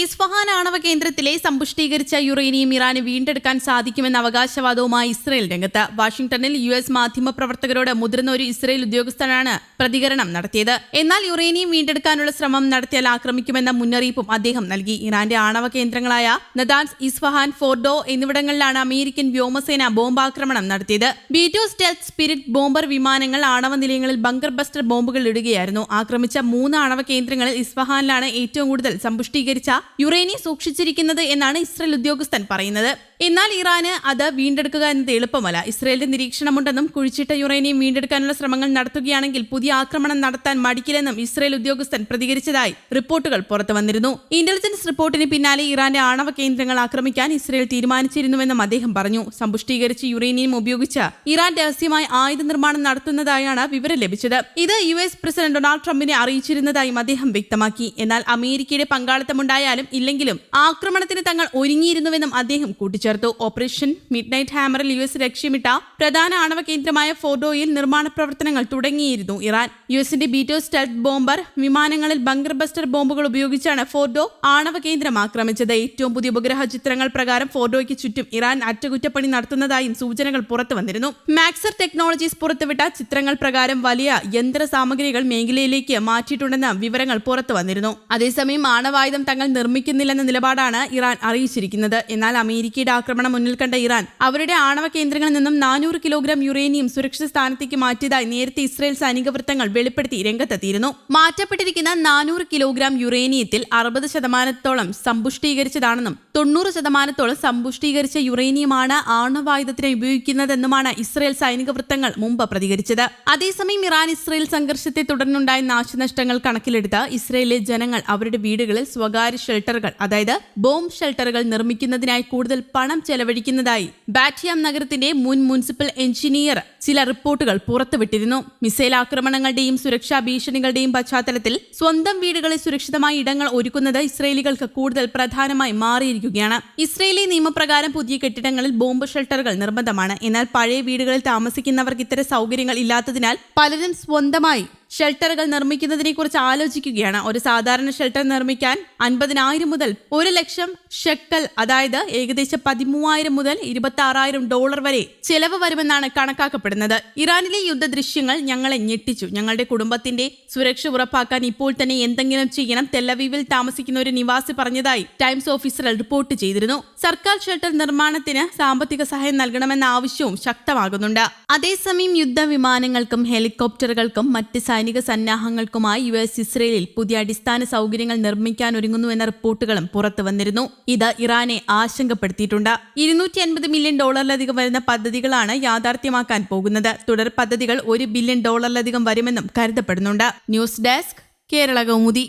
Isfahan ആണവ കേന്ദ്രത്തിലെ സമ്പുഷ്ടീകരിച്ച uranium ഇറാന് വീണ്ടെടുക്കാൻ സാധിക്കുമെന്ന അവകാശവാദവുമായി ഇസ്രയേൽ രംഗത്ത്. വാഷിംഗ്ടണിൽ യു എസ് മാധ്യമപ്രവർത്തകരോട് മുതിർന്ന ഒരു ഇസ്രയേൽ ഉദ്യോഗസ്ഥനാണ് പ്രതികരണം നടത്തിയത്. എന്നാൽ യുറേനിയം വീണ്ടെടുക്കാനുള്ള ശ്രമം നടത്തിയാൽ ആക്രമിക്കുമെന്ന മുന്നറിയിപ്പും അദ്ദേഹം നൽകി. ഇറാന്റെ ആണവ കേന്ദ്രങ്ങളായ നദാൻസ് ഇസ്ഫഹാൻ ഫോർഡോ എന്നിവിടങ്ങളിലാണ് അമേരിക്കൻ വ്യോമസേന ബോംബാക്രമണം നടത്തിയത്. ബീറ്റോ സ്റ്റെൽത്ത് സ്പിരിറ്റ് ബോംബർ വിമാനങ്ങൾ ആണവ നിലയങ്ങളിൽ ബങ്കർ ബസ്റ്റർ ബോംബുകൾ ഇടുകയായിരുന്നു. ആക്രമിച്ച മൂന്ന് ആണവ കേന്ദ്രങ്ങളിൽ ഇസ്ഫഹാനിലാണ് ഏറ്റവും കൂടുതൽ സമ്പുഷ്ടീകരിച്ച യുറേനിയം സൂക്ഷിച്ചിരിക്കുന്നത് എന്നാണ് ഇസ്രയേൽ ഉദ്യോഗസ്ഥൻ പറയുന്നത്. എന്നാൽ ഇറാന് അത് വീണ്ടെടുക്കുക എന്നത് എളുപ്പമല്ല. ഇസ്രയേലിന്റെ നിരീക്ഷണമുണ്ടെന്നും കുഴിച്ചിട്ട യുറേനിയം വീണ്ടെടുക്കാനുള്ള ശ്രമങ്ങൾ നടത്തുകയാണെങ്കിൽ പുതിയ ആക്രമണം നടത്താൻ മടിക്കില്ലെന്നും ഇസ്രയേൽ ഉദ്യോഗസ്ഥൻ പ്രതികരിച്ചതായി റിപ്പോർട്ടുകൾ പുറത്തു വന്നിരുന്നു ഇന്റലിജൻസ് റിപ്പോർട്ടിന് പിന്നാലെ ഇറാന്റെ ആണവ കേന്ദ്രങ്ങൾ ആക്രമിക്കാൻ ഇസ്രയേൽ തീരുമാനിച്ചിരുന്നുവെന്നും അദ്ദേഹം പറഞ്ഞു. സമ്പുഷ്ടീകരിച്ച യുറേനിയം ഉപയോഗിച്ച് ഇറാൻ രഹസ്യമായി ആയുധ നിർമ്മാണം നടത്തുന്നതായാണ് വിവരം ലഭിച്ചത്. ഇത് യു എസ് പ്രസിഡന്റ് ഡൊണാൾഡ് ട്രംപിനെ അറിയിച്ചിരുന്നതായും അദ്ദേഹം വ്യക്തമാക്കി. എന്നാൽ അമേരിക്കയുടെ പങ്കാളിത്തമുണ്ടായാലും ഇല്ലെങ്കിലും ആക്രമണത്തിന് തങ്ങൾ ഒരുങ്ങിയിരുന്നുവെന്നും അദ്ദേഹം കൂട്ടിച്ചേർത്തു. ഓപ്പറേഷൻ മിഡ് നൈറ്റ് ഹാമറിൽ യു എസ് ലക്ഷ്യമിട്ട പ്രധാന ആണവ കേന്ദ്രമായ ഫോർഡോയിൽ നിർമ്മാണ പ്രവർത്തനങ്ങൾ തുടങ്ങിയിരുന്നു ഇറാൻ. യു എസിന്റെ ബീറ്റോ സ്റ്റെൽത്ത് ബോംബർ വിമാനങ്ങളിൽ ബങ്കർ ബസ്റ്റർ ബോംബുകൾ ഉപയോഗിച്ചാണ് ഫോർഡോ ആണവ കേന്ദ്രം ആക്രമിച്ചത്. ഏറ്റവും പുതിയ ഉപഗ്രഹ ചിത്രങ്ങൾ പ്രകാരം ഫോർഡോയ്ക്ക് ചുറ്റും ഇറാൻ അറ്റകുറ്റപ്പണി നടത്തുന്നതായും സൂചനകൾ പുറത്തു വന്നിരുന്നു. മാക്സർ ടെക്നോളജീസ് പുറത്തുവിട്ട ചിത്രങ്ങൾ പ്രകാരം വലിയ യന്ത്ര സാമഗ്രികൾ മേഖലയിലേക്ക് മാറ്റിയിട്ടുണ്ടെന്ന വിവരങ്ങൾ പുറത്തു വന്നിരുന്നു. അതേസമയം ആണവായുധം തങ്ങൾ നിർമ്മിക്കുന്നില്ലെന്ന നിലപാടാണ് ഇറാൻ അറിയിച്ചിരിക്കുന്നത്. എന്നാൽ അമേരിക്കയുടെ ആക്രമണം മുന്നിൽ കണ്ട ഇറാൻ അവരുടെ ആണവ കേന്ദ്രങ്ങളിൽ നിന്നും നാനൂറ് കിലോഗ്രാം യുറേനിയം സുരക്ഷിത സ്ഥാനത്തേക്ക് മാറ്റിയതായി നേരത്തെ ഇസ്രയേൽ സൈനിക വൃത്തങ്ങൾ വെളിപ്പെടുത്തി രംഗത്തെത്തിയിരുന്നു. മാറ്റപ്പെട്ടിരിക്കുന്ന നാനൂറ് കിലോഗ്രാം യുറേനിയത്തിൽ അറുപത് ശതമാനത്തോളം സമ്പുഷ്ടീകരിച്ചതാണെന്നും തൊണ്ണൂറ് ശതമാനത്തോളം സമ്പുഷ്ടീകരിച്ച യുറേനിയമാണ് ആണവായുധത്തിനായി ഉപയോഗിക്കുന്നതെന്നുമാണ് ഇസ്രയേൽ സൈനിക വൃത്തങ്ങൾ മുമ്പ് പ്രതികരിച്ചത്. അതേസമയം ഇറാൻ ഇസ്രയേൽ സംഘർഷത്തെ തുടർന്നുണ്ടായ നാശനഷ്ടങ്ങൾ കണക്കിലെടുത്ത് ഇസ്രയേലിലെ ജനങ്ങൾ അവരുടെ വീടുകളിൽ സ്വകാര്യ ഷെൽട്ടറുകൾ അതായത് ബോംബ് ഷെൽട്ടറുകൾ നിർമ്മിക്കുന്നതിനായി കൂടുതൽ പണം ചെലവഴിക്കുന്നതായി ബാറ്റിയാം നഗരത്തിന്റെ മുൻ മുനിസിപ്പൽ എഞ്ചിനീയർ ചില റിപ്പോർട്ടുകൾ പുറത്തുവിട്ടിരുന്നു. മിസൈൽ ആക്രമണങ്ങളുടെയും സുരക്ഷാ ഭീഷണികളുടെയും പശ്ചാത്തലത്തിൽ സ്വന്തം വീടുകളിൽ സുരക്ഷിതമായ ഇടങ്ങൾ ഒരുക്കുന്നത് ഇസ്രയേലികൾക്ക് കൂടുതൽ പ്രധാനമായി മാറിയിരിക്കുകയാണ്. ഇസ്രയേലി നിയമപ്രകാരം പുതിയ കെട്ടിടങ്ങളിൽ ബോംബ് ഷെൽട്ടറുകൾ നിർബന്ധമാണ്. എന്നാൽ പഴയ വീടുകളിൽ താമസിക്കുന്നവർക്ക് ഇത്തരം സൗകര്യങ്ങൾ ഇല്ലാത്തതിനാൽ പലരും സ്വന്തമായി ഷെൽട്ടറുകൾ നിർമ്മിക്കുന്നതിനെ കുറിച്ച് ആലോചിക്കുകയാണ്. ഒരു സാധാരണ ഷെൽട്ടർ നിർമ്മിക്കാൻ അൻപതിനായിരം മുതൽ ഒരു ലക്ഷം ഷെക്കൽ അതായത് ഏകദേശം പതിമൂവായിരം മുതൽ ഇരുപത്തി ആറായിരം ഡോളർ വരെ ചെലവ് വരുമെന്നാണ് കണക്കാക്കപ്പെടുന്നത്. ഇറാനിലെ യുദ്ധ ദൃശ്യങ്ങൾ ഞങ്ങളെ ഞെട്ടിച്ചു. ഞങ്ങളുടെ കുടുംബത്തിന്റെ സുരക്ഷ ഉറപ്പാക്കാൻ ഇപ്പോൾ തന്നെ എന്തെങ്കിലും ചെയ്യണം തെല്ലവീവിൽ താമസിക്കുന്ന ഒരു നിവാസി പറഞ്ഞതായി ടൈംസ് ഓഫീസർ റിപ്പോർട്ട് ചെയ്തിരുന്നു. സർക്കാർ ഷെൽട്ടർ നിർമ്മാണത്തിന് സാമ്പത്തിക സഹായം നൽകണമെന്ന ആവശ്യവും ശക്തമാകുന്നുണ്ട്. അതേസമയം യുദ്ധ വിമാനങ്ങൾക്കും ഹെലികോപ്റ്ററുകൾക്കും മറ്റ് സൈനിക സന്നാഹങ്ങൾക്കുമായി യു എസ് ഇസ്രയേലിൽ പുതിയ അടിസ്ഥാന സൗകര്യങ്ങൾ നിർമ്മിക്കാൻ ഒരുങ്ങുന്നുവെന്ന റിപ്പോർട്ടുകളും പുറത്തു വന്നിരുന്നു. ഇത് ഇറാനെ ആശങ്കപ്പെടുത്തിയിട്ടുണ്ട്. ഇരുന്നൂറ്റി അൻപത് മില്യൺ ഡോളറിലധികം വരുന്ന പദ്ധതികളാണ് യാഥാർത്ഥ്യമാക്കാൻ പോകുന്നത്. തുടർ പദ്ധതികൾ ഒരു ബില്യൺ ഡോളറിലധികം വരുമെന്നും കരുതപ്പെടുന്നുണ്ട്. News desk Kerala Kaumudi.